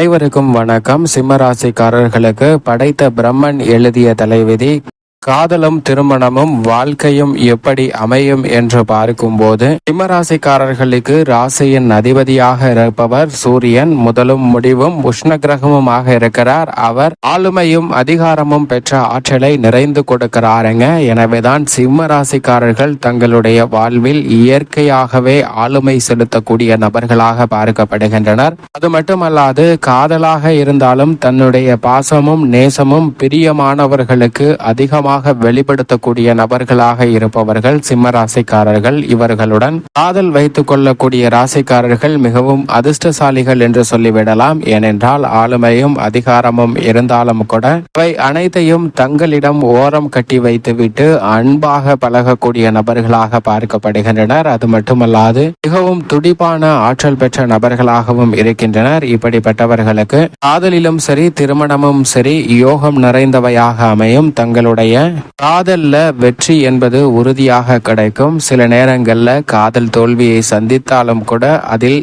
அனைவருக்கும் வணக்கம். சிம்மராசிக்காரர்களுக்கு படைத்த பிரம்மன் எழுதிய தலைவிதி காதலும் திருமணமும் வாழ்க்கையும் எப்படி அமையும் என்று பார்க்கும்போது சிம்மராசிக்காரர்களுக்கு ராசியின் அதிபதியாக இருப்பவர் சூரியன். முதலும் முடிவும் உஷ்ண கிரகமுமாக இருக்கிறார். அவர் ஆளுமையும் அதிகாரமும் பெற்ற ஆற்றலை நிறைந்து கொடுக்கிறாருங்க. எனவேதான் சிம்ம ராசிக்காரர்கள் தங்களுடைய வாழ்வில் இயற்கையாகவே ஆளுமை செலுத்தக்கூடிய நபர்களாக பார்க்கப்படுகின்றனர். அது மட்டுமல்லாது காதலாக இருந்தாலும் தன்னுடைய பாசமும் நேசமும் பிரியமானவர்களுக்கு அதிகமாக வெளிப்படுத்தக்கூடிய நபர்களாக இருப்பவர்கள் சிம்ம ராசிக்காரர்கள் இவர்களுடன் காதல் வைத்துக் கொள்ளக்கூடிய ராசிக்காரர்கள் மிகவும் அதிர்ஷ்டசாலிகள் என்று சொல்லிவிடலாம். ஏனென்றால் ஆளுமையும் அதிகாரமும் இருந்தாலும் கூட இவை அனைத்தையும் தங்களிடம் ஓரம் கட்டி வைத்துவிட்டு அன்பாக பழகக்கூடிய நபர்களாக பார்க்கப்படுகின்றனர். அது மட்டுமல்லாது மிகவும் துடிப்பான ஆற்றல் பெற்ற நபர்களாகவும் இருக்கின்றனர். இப்படிப்பட்டவர்களுக்கு காதலிலும் சரி திருமணமும் சரி யோகம் நிறைந்தவையாக அமையும். தங்களுடைய காதல்ல வெற்றி என்பது உறுதியாக கிடைக்கும். சில நேரங்கள்ல காதல் தோல்வியை சந்தித்தாலும் கூட அதில்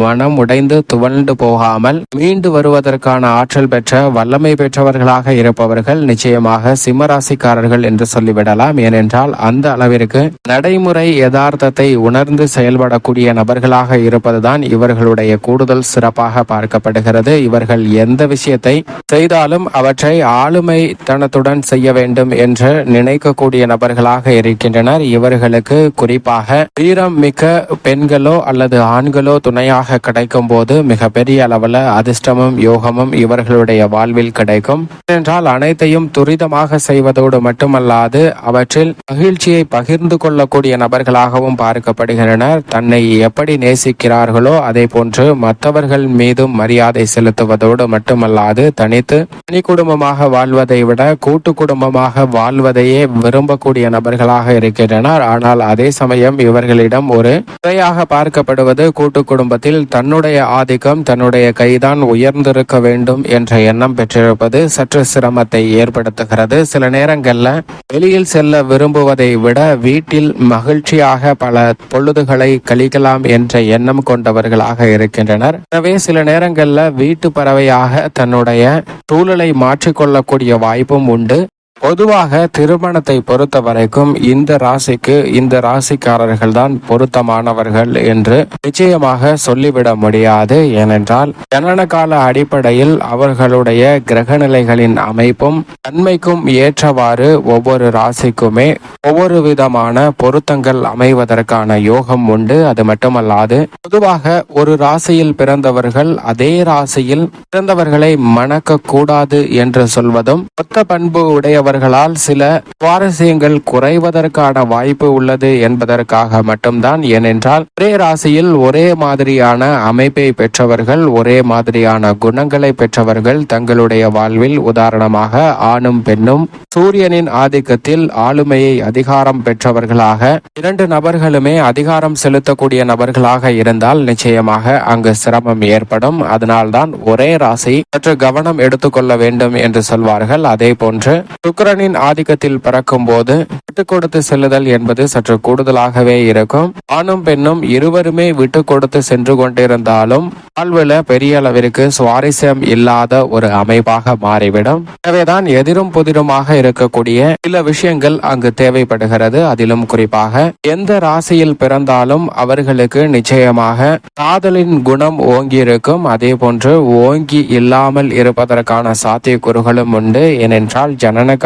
மனம் உடைந்து துவண்டு போகாமல் மீண்டு வருவதற்கான ஆற்றல் பெற்ற வல்லமை பெற்றவர்களாக இருப்பவர்கள் நிச்சயமாக சிம்மராசிக்காரர்கள் என்று சொல்லிவிடலாம். ஏனென்றால் அந்த அளவிற்கு நடைமுறை யதார்த்தத்தை உணர்ந்து செயல்படக்கூடிய நபர்களாக இருப்பதுதான் இவர்களுடைய கூடுதல் சிறப்பாக பார்க்கப்படுகிறது. இவர்கள் எந்த விஷயத்தை செய்தாலும் அவற்றை ஆளுமை தனத்துடன் செய்ய வேண்டும் என்று நினைக்கக்கூடிய நபர்களாக இருக்கின்றனர். இவர்களுக்கு குறிப்பாக வீரம் மிக்க பெண்களோ அல்லது ஆண்களோ துணையாக கிடைக்கும் போது மிக பெரிய அளவில் அதிர்ஷ்டமும் யோகமும் இவர்களுடைய வாழ்வில் கிடைக்கும். என்றால் அனைத்தையும் துரிதமாக செய்வதோடு மட்டுமல்லாது அவற்றில் மகிழ்ச்சியை பகிர்ந்து கொள்ளக்கூடிய நபர்களாகவும் பார்க்கப்படுகின்றனர். தன்னை எப்படி நேசிக்கிறார்களோ அதே போன்று மற்றவர்கள் மீதும் மரியாதை செலுத்துவதோடு மட்டுமல்லாது தனித்து தனி குடும்பமாக வாழ்வதை விட கூட்டு குடும்பமாக வாழ்வதையே விரும்பக்கூடிய நபர்களாக இருக்கின்றனர். ஆனால் அதே சமயம் இவர்களிடம் ஒரு முறையாக பார்க்கப்படுவது கூட்டு குடும்பத்தில் தன்னுடைய ஆதிக்கம் தன்னுடைய கைதான் உயர்ந்திருக்க வேண்டும் என்ற எண்ணம் பெற்றிருப்பது சற்று சிரமத்தை ஏற்படுத்துகிறது. சில நேரங்களில் வெளியில் செல்ல விரும்புவதை விட வீட்டில் மகிழ்ச்சியாக பல பொழுதுகளை கழிக்கலாம் என்ற எண்ணம் கொண்டவர்களாக இருக்கின்றனர். எனவே சில நேரங்களில் வீட்டு பறவையாக தன்னுடைய சூழலை மாற்றிக்கொள்ளக்கூடிய வாய்ப்பும் உண்டு. பொதுவாக திருமணத்தை பொறுத்த வரைக்கும் இந்த ராசிக்கு இந்த ராசிக்காரர்கள் தான் பொருத்தமானவர்கள் என்று நிச்சயமாக சொல்லிவிட முடியாது. ஏனென்றால் ஜனன கால அடிப்படையில் அவர்களுடைய கிரகநிலைகளின் அமைப்பும் தன்மைக்கும் ஏற்றவாறு ஒவ்வொரு ராசிக்குமே ஒவ்வொரு விதமான பொருத்தங்கள் அமைவதற்கான யோகம் உண்டு. அது மட்டுமல்லாது பொதுவாக ஒரு ராசியில் பிறந்தவர்கள் அதே ராசியில் பிறந்தவர்களை மணக்க கூடாது என்று சொல்வதும் மொத்த பண்பு உடைய உடையவர்களால் சில சுவாரஸ்யங்கள் குறைவதற்கான வாய்ப்பு உள்ளது என்பதற்காக மட்டும்தான். ஏனென்றால் ஒரே ராசியில் ஒரே மாதிரியான அமைப்பை பெற்றவர்கள் ஒரே மாதிரியான குணங்களை பெற்றவர்கள் தங்களுடைய வாழ்வில் உதாரணமாக ஆணும் பெண்ணும் சூரியனின் ஆதிக்கத்தில் ஆளுமையை அதிகாரம் பெற்றவர்களாக இரண்டு நபர்களுமே அதிகாரம் செலுத்தக்கூடிய நபர்களாக இருந்தால் நிச்சயமாக அங்கு சிரமம் ஏற்படும். அதனால்தான் ஒரே ராசி சற்று கவனம் எடுத்துக்கொள்ள வேண்டும் என்று சொல்வார்கள். அதே போன்று சுக்கரனின் ஆதிக்கத்தில் பறக்கும் போது விட்டு கொடுத்து செல்லுதல் என்பது சற்று கூடுதலாகவே இருக்கும். ஆணும் பெண்ணும் இருவருமே விட்டு கொடுத்து சென்று கொண்டிருந்தாலும் வாழ்வுல பெரிய அளவிற்கு சுவாரஸ்யம் இல்லாத ஒரு அமைப்பாக மாறிவிடும். எனவேதான் எதிரும் புதிருமாக இருக்கக்கூடிய சில விஷயங்கள் அங்கு தேவைப்படுகிறது. அதிலும் குறிப்பாக எந்த ராசியில் பிறந்தாலும் அவர்களுக்கு நிச்சயமாக காதலின் குணம் ஓங்கி இருக்கும் அதே போன்று ஓங்கி இல்லாமல் இருப்பதற்கான சாத்தியக்கூறுகளும் உண்டு. ஏனென்றால்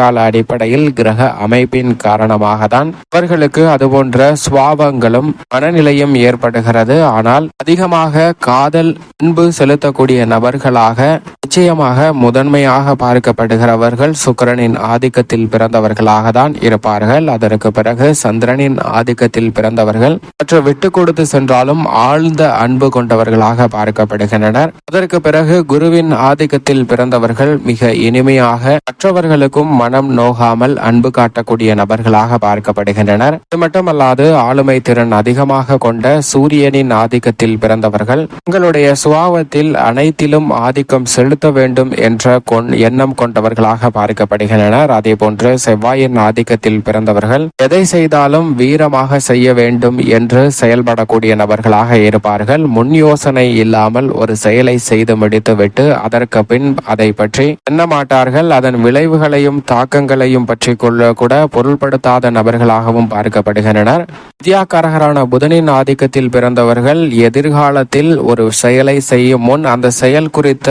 கால அடிப்படையில் கிரக அமைப்பின் காரணமாக தான் அவர்களுக்கு அதுபோன்ற சுவாபங்களும் மனநிலையும் ஏற்படுகிறது. ஆனால் அதிகமாக காதல் அன்பு செலுத்தக்கூடிய நபர்களாக நிச்சயமாக முதன்மையாக பார்க்கப்படுகிறவர்கள் சுக்கரனின் ஆதிக்கத்தில் பிறந்தவர்களாக தான் இருப்பார்கள். அதற்கு பிறகு சந்திரனின் ஆதிக்கத்தில் பிறந்தவர்கள் மற்ற விட்டு கொடுத்து சென்றாலும் ஆழ்ந்த அன்பு கொண்டவர்களாக பார்க்கப்படுகின்றனர். அதற்கு பிறகு குருவின் ஆதிக்கத்தில் பிறந்தவர்கள் மிக இனிமையாக மற்றவர்களுக்கும் மன மனம் நோகாமல் அன்பு காட்டக்கூடிய நபர்களாக பார்க்கப்படுகின்றனர். இது மட்டுமல்லாது ஆளுமை திறன் அதிகமாக கொண்ட சூரியனின் ஆதிக்கத்தில் பிறந்தவர்கள். உங்களுடைய சுபாவத்தில் அனைத்திலும் ஆதிக்கம் செலுத்த வேண்டும் என்ற எண்ணம் கொண்டவர்களாக பார்க்கப்படுகின்றனர். அதே போன்று செவ்வாயின் ஆதிக்கத்தில் பிறந்தவர்கள் எதை செய்தாலும் வீரமாக செய்ய வேண்டும் என்று செயல்படக்கூடிய நபர்களாக இருப்பார்கள். முன் யோசனை இல்லாமல் ஒரு செயலை செய்து முடித்துவிட்டு அதற்கு பின் அதை பற்றி எண்ண மாட்டார்கள். அதன் விளைவுகளையும் தாக்கங்களையும் பற்றி கொள்ள கூட பொருள்படுத்தாத நபர்களாகவும் பார்க்கப்படுகின்றனர். வித்யாகாரகரான புதனின் ஆதிக்கத்தில் பிறந்தவர்கள் எதிர்காலத்தில் ஒரு செயலை செய்யும் முன் அந்த செயல் குறித்த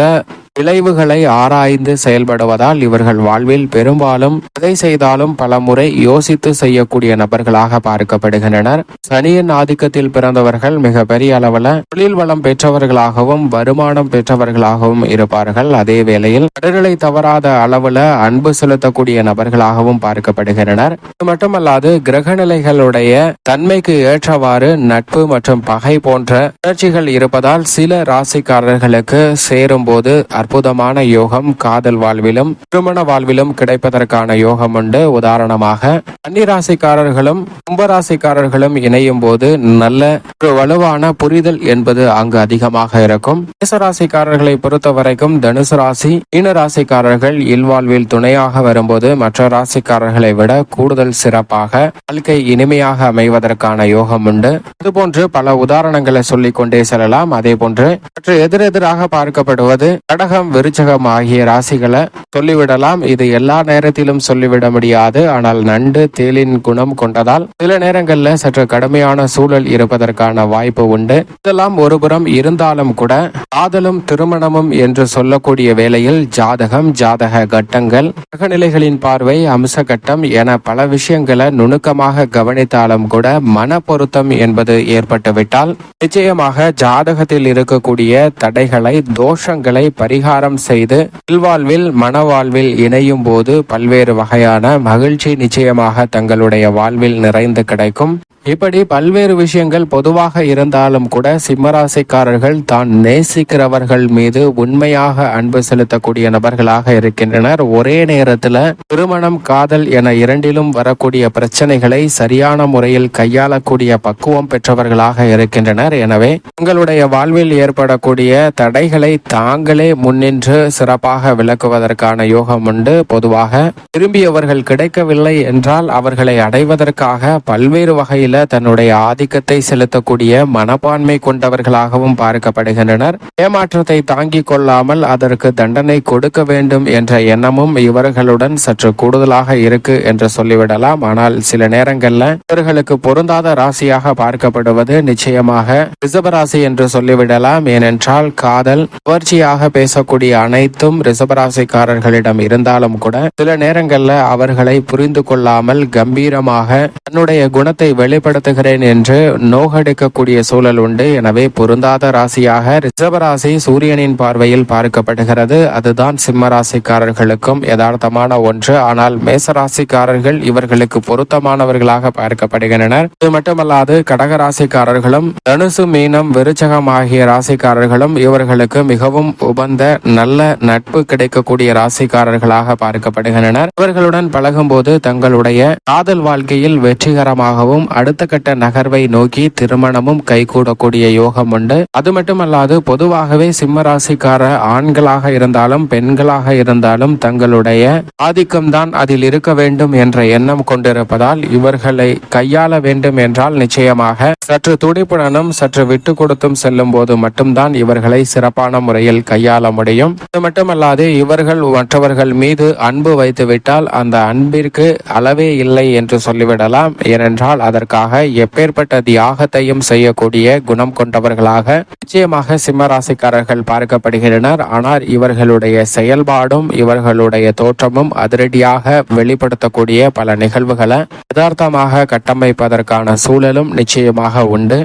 விளைவுகளை ஆராய்ந்து செயல்படுவதால் இவர்கள் வாழ்வில் பெரும்பாலும் எதை செய்தாலும் பல முறை யோசித்து செய்யக்கூடிய நபர்களாக பார்க்கப்படுகின்றனர். சனியின் ஆதிக்கத்தில் பிறந்தவர்கள் மிக பெரிய அளவில் தொழில் வளம் பெற்றவர்களாகவும் வருமானம் பெற்றவர்களாகவும் இருப்பார்கள். அதே வேளையில் கடல்களை தவறாத அளவுல அன்பு செலுத்தக்கூடிய நபர்களாகவும் பார்க்கப்படுகின்றனர். இது மட்டுமல்லாது கிரகநிலைகளுடைய தன்மைக்கு ஏற்றவாறு நட்பு மற்றும் பகை போன்ற உணர்ச்சிகள் இருப்பதால் சில ராசிக்காரர்களுக்கு சேரும் போது அற்புதமான யோகம் காதல் வாழ்விலும் திருமண வாழ்விலும் கிடைப்பதற்கான யோகம் உண்டு. உதாரணமாக கன்னிராசிக்காரர்களும் கும்பராசிக்காரர்களும் இணையும் போது நல்ல ஒரு வலுவான புரிதல் என்பது அங்கு அதிகமாக இருக்கும். மேசராசிக்காரர்களை பொறுத்த வரைக்கும் தனுசு ராசி மீன ராசிக்காரர்கள் இல்வாழ்வில் துணையாக வரும்போது மற்ற ராசிக்காரர்களை விட கூடுதல் சிறப்பாக வாழ்க்கை இனிமையாக அமைவதற்கான யோகம் உண்டு. இதுபோன்று பல உதாரணங்களை சொல்லிக் கொண்டே செல்லலாம். அதே போன்று மற்ற எதிரெதிராக பார்க்கப்படுவது கடகம் விருச்சகம் ஆகிய ராசிகளை சொல்லிவிடலாம். இது எல்லா நேரத்திலும் சொல்லிவிட முடியாது. ஆனால் நண்டு தேலின் குணம் கொண்டதால் சில நேரங்களில் சற்று கடுமையான சூழல் இருப்பதற்கான வாய்ப்பு உண்டு. இதெல்லாம் ஒருபுறம் இருந்தாலும் கூட காதலும் திருமணமும் என்று சொல்லக்கூடிய வேளையில் ஜாதகம் ஜாதக கட்டங்கள் கிரகநிலைகளின் பார்வை அம்ச கட்டம் என பல விஷயங்களை நுணுக்கமாக கவனித்தாலும் கூட மன பொருத்தம் என்பது ஏற்பட்டுவிட்டால் நிச்சயமாக ஜாதகத்தில் இருக்கக்கூடிய தடைகளை தோஷங்களை பரிகாரம் செய்து இல்வாழ்வில் மனவாழ்வில் இணையும் போது பல்வேறு வகையான மகிழ்ச்சி நிச்சயமாக தங்களுடைய வாழ்வில் நிறைந்து கிடைக்கும். இப்படி பல்வேறு விஷயங்கள் பொதுவாக இருந்தாலும் கூட சிம்மராசிக்காரர்கள் தான் நேசிக்கிறவர்கள் மீது உண்மையாக அன்பு செலுத்தக்கூடிய நபர்களாக இருக்கின்றனர். ஒரே நேரத்தில் திருமணம் காதல் என இரண்டிலும் வரக்கூடிய பிரச்சனைகளை சரியான முறையில் கையாளக்கூடிய பக்குவம் பெற்றவர்களாக இருக்கின்றனர். எனவே உங்களுடைய வாழ்வில் ஏற்படக்கூடிய தடைகளை தாங்களே முன்னின்று சிறப்பாக விளக்குவதற்கான யோகம் உண்டு. பொதுவாக விரும்பியவர்கள் கிடைக்கவில்லை என்றால் அவர்களை அடைவதற்காக பல்வேறு வகையில் தன்னுடைய ஆதிக்கத்தை செலுத்தக்கூடிய மனப்பான்மை கொண்டவர்களாகவும் பார்க்கப்படுகின்றனர். ஏமாற்றத்தை தாங்கிக் கொள்ளாமல் அதற்கு தண்டனை கொடுக்க வேண்டும் என்ற எண்ணமும் இவர்களுடன் சற்று கூடுதலாக இருக்கு என்று சொல்லிவிடலாம். ஆனால் சில நேரங்கள்ல இவர்களுக்கு பொருந்தாத ராசியாக பார்க்கப்படுவது நிச்சயமாக ரிசபராசி என்று சொல்லிவிடலாம். ஏனென்றால் காதல் கவர்ச்சியாக பேசக்கூடிய அனைத்தும் ரிசபராசிக்காரர்களிடம் இருந்தாலும் கூட சில நேரங்கள்ல அவர்களை புரிந்து கொள்ளாமல் கம்பீரமாக தன்னுடைய குணத்தை வெளிப்படுத்துகிறேன் என்று நோகடிக்கக்கூடிய சூழல் உண்டு. எனவே பொருந்தாத ராசியாக ரிஷபராசி சூரியனின் பார்வையில் பார்க்கப்படுகிறது. அதுதான் சிம்ம ராசிக்காரர்களுக்கும் யதார்த்தமான ஒன்று. ஆனால் மேச ராசிக்காரர்கள் இவர்களுக்கு பொருத்தமானவர்களாக பார்க்கப்படுகின்றனர். இது மட்டுமல்லாது கடக ராசிக்காரர்களும் தனுசு மீனம் விருச்சகம் ஆகிய ராசிக்காரர்களும் இவர்களுக்கு மிகவும் உபந்த நல்ல நட்பு கிடைக்கக்கூடிய ராசிக்காரர்களாக பார்க்கப்படுகின்றனர். இவர்களுடன் பழகும்போது தங்களுடைய காதல் வாழ்க்கையில் வெற்றிகரமாகவும் அடுத்த கட்ட நகர்வை நோக்கி திருமணமும் கைகூடக்கூடிய யோகம் உண்டு. அது மட்டுமல்லாது பொதுவாகவே சிம்ம ராசிக்கார ஆண்களாக இருந்தாலும் பெண்களாக இருந்தாலும் தங்களுடைய ஆதிக்கம்தான் அதில் இருக்க வேண்டும் என்ற எண்ணம் கொண்டிருப்பதால் இவர்களை கையாள வேண்டும் என்றால் நிச்சயமாக சற்று துடிப்புடனும் சற்று விட்டு கொடுத்தும் செல்லும் போது மட்டும்தான் இவர்களை சிறப்பான முறையில் கையாள முடியும். அது மட்டுமல்லாது இவர்கள் மற்றவர்கள் மீது அன்பு வைத்துவிட்டால் அந்த அன்பிற்கு அளவே இல்லை என்று சொல்லிவிடலாம். ஏனென்றால் அதற்காக எப்பேற்பட்ட தியாகத்தையும் செய்யக்கூடிய குணம் கொண்டவர்களாக நிச்சயமாக சிம்மராசிக்காரர்கள் பார்க்கப்படுகின்றனர். ஆனால் இவர்களுடைய செயல்பாடும் இவர்களுடைய தோற்றமும் அதிரடியாக வெளிப்படுத்தக்கூடிய பல நிகழ்வுகளை யதார்த்தமாக கட்டமைப்பதற்கான சூழலும் நிச்சயமாக உண்டு.